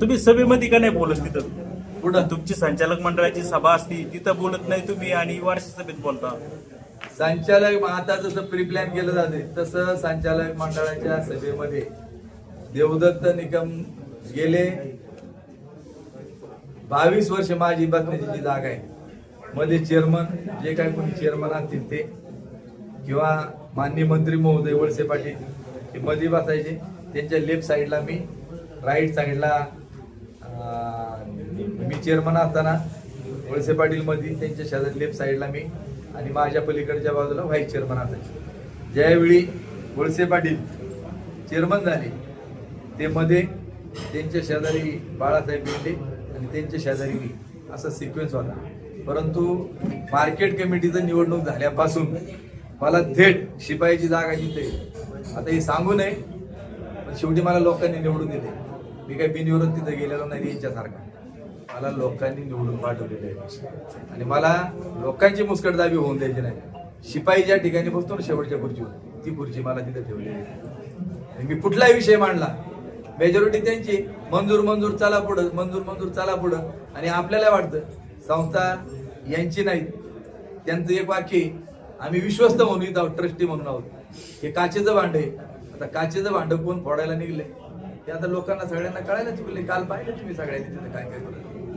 तुम्ही सभेमध्ये का नाही बोलत तिथं? पुढं तुमची संचालक मंडळाची सभा असती तिथं बोलत नाही तुम्ही आणि वार्षिक सभेत बोलता. संचालक आता जसं प्री प्लॅन केलं जाते तसं संचालक मंडळाच्या सभेमध्ये देवदत्त निकम गेले. बावीस वर्ष माझी बसण्याची जी जागा आहे मध्ये चेअरमन जे काय कोणी चेअरमन असतील ते किंवा माननीय मंत्री महोदय वळसे पाटील हे मध्ये बसायचे. त्यांच्या लेफ्ट साईडला मी राईट साईडला मी चेअरमन असताना वळसे पाटील त्यांच्या शेजारी लेफ्ट साईडला मी आणि माझ्या पलीकडच्या बाजूला व्हाईस चेअरमन असायचे. ज्यावेळी वळसे पाटील चेअरमन झाले ते मध्ये त्यांच्या शेजारी बाळासाहेब भेटले आणि त्यांच्या शेजारी मी. असा सिक्वेन्स होता. परंतु मार्केट कमिटीचं निवडणूक झाल्यापासून मला थेट शिपाईची जागा जिथे. आता हे सांगू नये पण शेवटी मला लोकांनी निवडून दिले. मी काही बिनविरोध तिथे गेलेलो नाही यांच्यासारखा. मला लोकांनी निवडून पाठवलेले आहे. आणि मला लोकांची मुस्कटदाबी होऊन द्यायची नाही. शिपाई ज्या ठिकाणी बसतो ना शेवटच्या खुर्चीवर ती खुर्ची मला तिथे ठेवलेली आहे. आणि मी कुठलाही विषय मांडला मेजॉरिटी त्यांची मंजूर मंजूर चला पुढं मंजूर मंजूर चला पुढं. आणि आपल्याला वाटतं संस्था यांची नाही त्यांचं एक वाक्य आहे, आम्ही विश्वस्त म्हणून इथं आहोत ट्रस्टी म्हणून आहोत. हे काचेचं भांडं आहे. आता काचेचं भांडं कोण फोडायला निघले ते आता लोकांना सगळ्यांना कळायला चुकले काल पाहिलं तुम्ही सगळ्यांनी तिथं काय काय